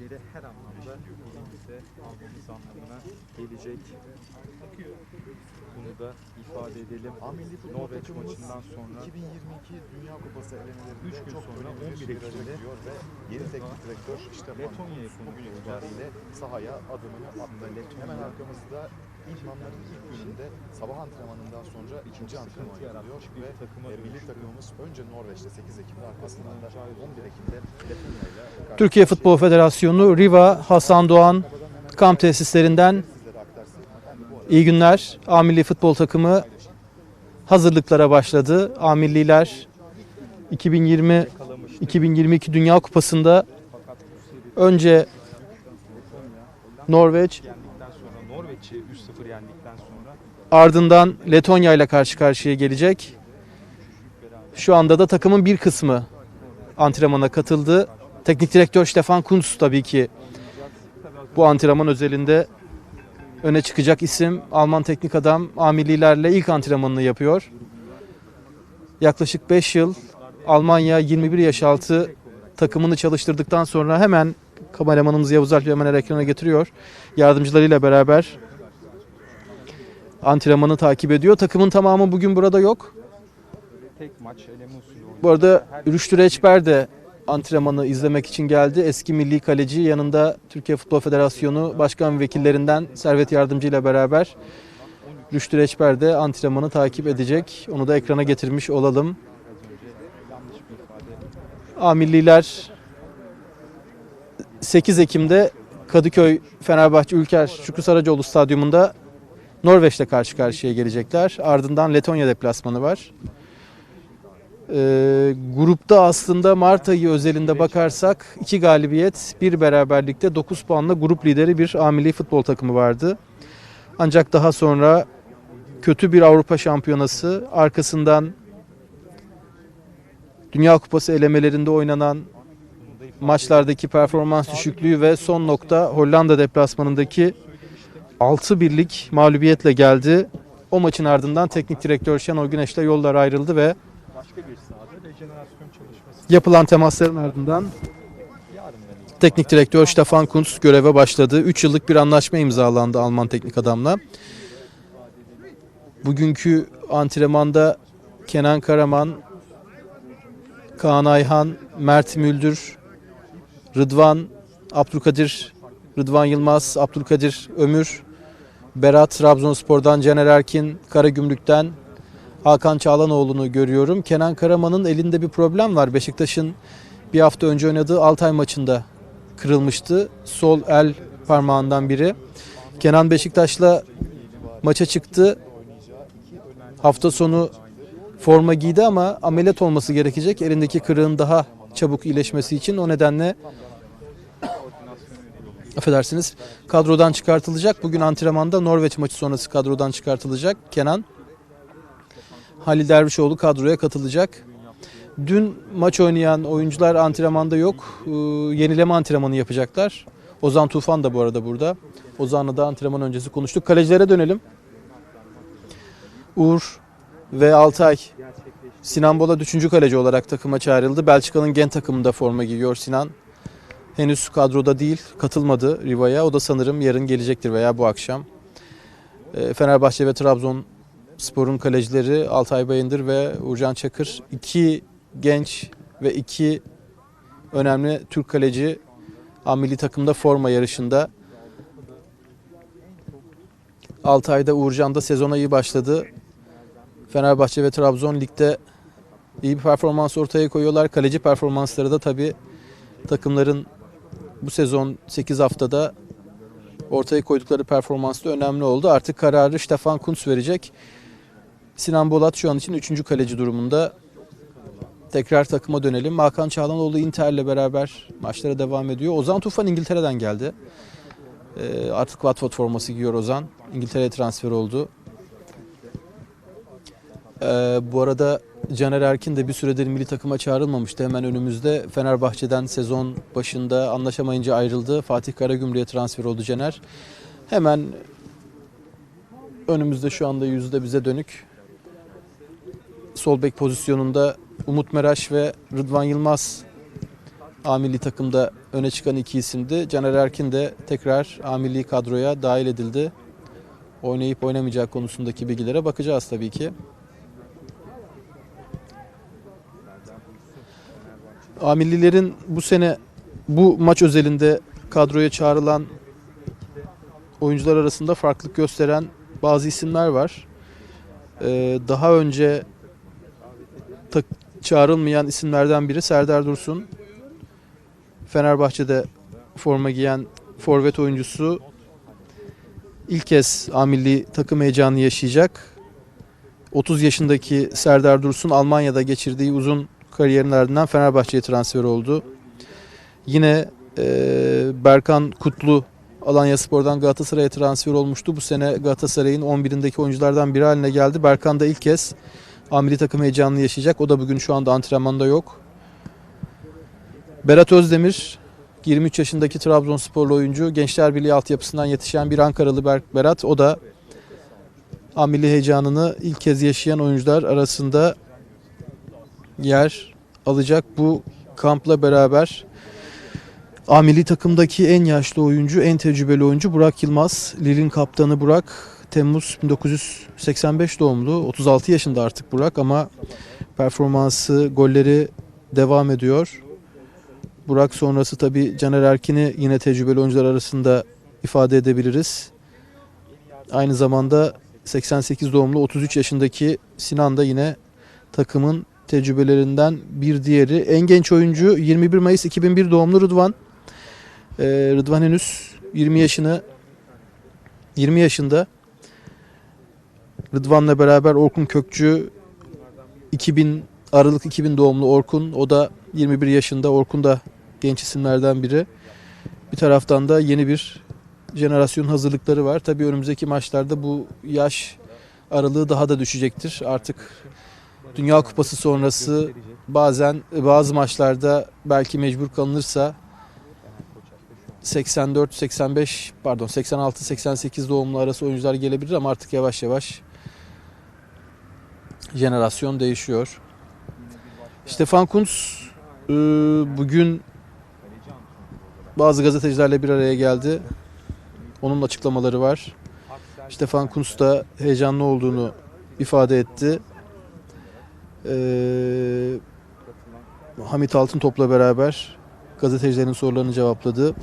ligleri her anlamda elimize almamız anlamına gelecek. Bunu da ifade edelim. Norveç maçından sonra 2022 Dünya Kupası elemelerinde Üç gün çok sonra önemli bir 11 viraja Ekim'de ve yeni teknik direktör Kuntz konuk bugün itibariyle sahaya adımını attı. Hemen arkamızda idmanların ilk gününde sabah antrenmanından sonra ikinci antrenman yapılıyor ve takıma e, milli takımımız önce Norveç'te 8 Ekim'de arkasından da 11 Ekim'de Letonya ile karşı Türkiye Futbol Federasyonu Riva Hasan Doğan kamp tesislerinden iyi günler. A Milli Futbol takımı hazırlıklara başladı. A Milliler 2020 kalamıştı. 2022 Dünya Kupası'nda önce Norveç yendikten sonra Norveç'i 3-0 yendikten sonra ardından Letonya ile karşı karşıya gelecek. Şu anda da takımın bir kısmı antrenmana katıldı. Teknik direktör Stefan Kuntz tabii ki bu antrenman özelinde öne çıkacak isim. Alman teknik adam amililerle ilk antrenmanını yapıyor. Yaklaşık 5 yıl Almanya 21 yaş altı takımını çalıştırdıktan sonra hemen kameramanımız Yavuz Alp hemen ekrana getiriyor. Yardımcılarıyla beraber antrenmanı takip ediyor. Takımın tamamı bugün burada yok. tek maç eleme usulü. Bu arada Rüştü Reçber de antrenmanı izlemek için geldi. Eski milli kaleci yanında Türkiye Futbol Federasyonu başkan vekillerinden Servet Yardımcı ile beraber Rüştü Reçber de antrenmanı takip edecek. Onu da ekrana getirmiş olalım. A Milliler 8 Ekim'de Kadıköy Fenerbahçe Ülker Şükrü Saracoğlu Stadyumunda Norveç'le karşı karşıya gelecekler. Ardından Letonya deplasmanı var. Ee, grupta aslında Mart ayı özelinde bakarsak iki galibiyet, bir beraberlikte 9 puanla grup lideri bir A milli futbol takımı vardı. Ancak daha sonra kötü bir Avrupa şampiyonası, arkasından Dünya Kupası elemelerinde oynanan maçlardaki performans düşüklüğü ve son nokta Hollanda deplasmanındaki 6 birlik mağlubiyetle geldi. O maçın ardından teknik direktör Şenol Güneş'le yollar ayrıldı ve yapılan temasların ardından teknik direktör Stefan Kuntz göreve başladı. 3 yıllık bir anlaşma imzalandı Alman teknik adamla. Bugünkü antrenmanda Kenan Karaman, Kaan Ayhan, Mert Müldür, Rıdvan, Abdülkadir, Rıdvan Yılmaz, Abdülkadir Ömür, Berat Trabzonspor'dan Caner Erkin, Karagümrük'ten Hakan Çağlanoğlu'nu görüyorum. Kenan Karaman'ın elinde bir problem var. Beşiktaş'ın bir hafta önce oynadığı Altay maçında kırılmıştı. Sol el parmağından biri. Kenan Beşiktaş'la maça çıktı. Hafta sonu forma giydi ama ameliyat olması gerekecek. Elindeki kırığın daha çabuk iyileşmesi için o nedenle affedersiniz kadrodan çıkartılacak. Bugün antrenmanda Norveç maçı sonrası kadrodan çıkartılacak Kenan. Halil Dervişoğlu kadroya katılacak. Dün maç oynayan oyuncular antrenmanda yok. Ee, yenileme antrenmanı yapacaklar. Ozan Tufan da bu arada burada. Ozan'la da antrenman öncesi konuştuk. Kalecilere dönelim. Uğur ve Altay. Sinan Bolat 3. kaleci olarak takıma çağrıldı. Belçika'nın Gen takımında forma giyiyor Sinan. Henüz kadroda değil, katılmadı Riva'ya. O da sanırım yarın gelecektir veya bu akşam. Ee, Fenerbahçe ve Trabzon Spor'un kalecileri Altay Bayındır ve Uğurcan Çakır. iki genç ve iki önemli Türk kaleci milli takımda forma yarışında. Altay'da Uğurcan da sezona iyi başladı. Fenerbahçe ve Trabzon ligde iyi bir performans ortaya koyuyorlar. Kaleci performansları da tabii takımların bu sezon 8 haftada ortaya koydukları performans da önemli oldu. Artık kararı Stefan Kuntz verecek. Sinan Bolat şu an için 3. kaleci durumunda. Tekrar takıma dönelim. Hakan Çağlanoğlu Inter'le beraber maçlara devam ediyor. Ozan Tufan İngiltere'den geldi. Ee, artık Watford forması giyiyor Ozan. İngiltere'ye transfer oldu. Ee, bu arada Caner Erkin de bir süredir milli takıma çağrılmamıştı. Hemen önümüzde Fenerbahçe'den sezon başında anlaşamayınca ayrıldı. Fatih Karagümrük'e transfer oldu Caner. Hemen önümüzde şu anda yüzde bize dönük. Sol bek pozisyonunda Umut Meraş ve Rıdvan Yılmaz A milli takımda öne çıkan iki isimdi. Caner Erkin de tekrar A milli kadroya dahil edildi. Oynayıp oynamayacağı konusundaki bilgilere bakacağız tabii ki. A millilerin bu sene bu maç özelinde kadroya çağrılan oyuncular arasında farklılık gösteren bazı isimler var. Ee, daha önce tak- çağrılmayan isimlerden biri Serdar Dursun. Fenerbahçe'de forma giyen forvet oyuncusu ilk kez A milli takım heyecanı yaşayacak. 30 yaşındaki Serdar Dursun Almanya'da geçirdiği uzun kariyerin ardından Fenerbahçe'ye transfer oldu. Yine e, Berkan Kutlu Alanya Spor'dan Galatasaray'a transfer olmuştu. Bu sene Galatasaray'ın 11'indeki oyunculardan biri haline geldi. Berkan da ilk kez A milli takım heyecanını yaşayacak. O da bugün şu anda antrenmanda yok. Berat Özdemir 23 yaşındaki Trabzonsporlu oyuncu. Gençler Birliği altyapısından yetişen bir Ankaralı Ber- Berat. O da A milli heyecanını ilk kez yaşayan oyuncular arasında yer alacak. Bu kampla beraber A milli takımdaki en yaşlı oyuncu, en tecrübeli oyuncu Burak Yılmaz. Lille'in kaptanı Burak. Temmuz 1985 doğumlu. 36 yaşında artık Burak ama performansı, golleri devam ediyor. Burak sonrası tabii Caner Erkin'i yine tecrübeli oyuncular arasında ifade edebiliriz. Aynı zamanda 88 doğumlu 33 yaşındaki Sinan da yine takımın tecrübelerinden bir diğeri. En genç oyuncu 21 Mayıs 2001 doğumlu Rıdvan. Ee, Rıdvan henüz 20 yaşını 20 yaşında. Rıdvan'la beraber Orkun Kökçü 2000 Aralık 2000 doğumlu Orkun. O da 21 yaşında. Orkun da genç isimlerden biri. Bir taraftan da yeni bir jenerasyon hazırlıkları var. Tabii önümüzdeki maçlarda bu yaş aralığı daha da düşecektir. Artık Dünya Kupası sonrası bazen bazı maçlarda belki mecbur kalınırsa 84 85 pardon 86 88 doğumlu arası oyuncular gelebilir ama artık yavaş yavaş jenerasyon değişiyor. Stefan Kuntz e, bugün bazı gazetecilerle bir araya geldi. Onun açıklamaları var. Stefan Kuntz da heyecanlı olduğunu ifade etti. Ee, Hamit Altıntop'la beraber gazetecilerin sorularını cevapladı.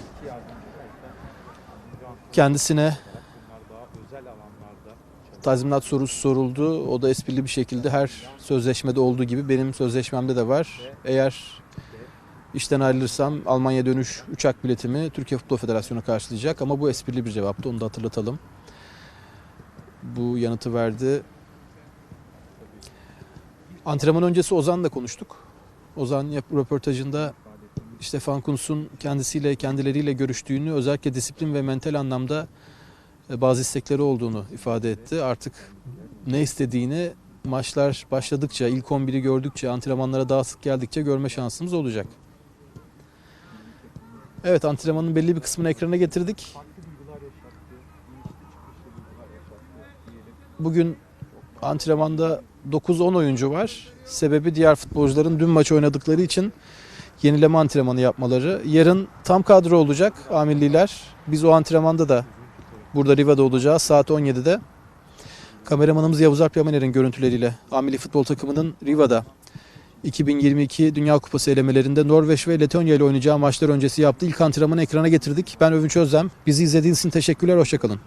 Kendisine tazminat sorusu soruldu. O da esprili bir şekilde her sözleşmede olduğu gibi benim sözleşmemde de var. Eğer işten ayrılırsam Almanya dönüş uçak biletimi Türkiye Futbol Federasyonu karşılayacak. Ama bu esprili bir cevaptı. Onu da hatırlatalım. Bu yanıtı verdi. Antrenman öncesi Ozan'la konuştuk. Ozan röportajında Stefan Kuntz'un kendisiyle kendileriyle görüştüğünü özellikle disiplin ve mental anlamda e, bazı istekleri olduğunu ifade etti. Artık ne istediğini maçlar başladıkça, ilk 11'i gördükçe, antrenmanlara daha sık geldikçe görme şansımız olacak. Evet antrenmanın belli bir kısmını ekrana getirdik. Bugün antrenmanda 9-10 oyuncu var. Sebebi diğer futbolcuların dün maç oynadıkları için yenileme antrenmanı yapmaları. Yarın tam kadro olacak Amilliler. Biz o antrenmanda da burada Riva'da olacağız saat 17'de. Kameramanımız Yavuz Alp Yamaner'in görüntüleriyle Amilli futbol takımının Riva'da 2022 Dünya Kupası elemelerinde Norveç ve Letonya ile oynayacağı maçlar öncesi yaptığı ilk antrenmanı ekrana getirdik. Ben Övünç Özlem. Bizi izlediğiniz için teşekkürler. Hoşçakalın.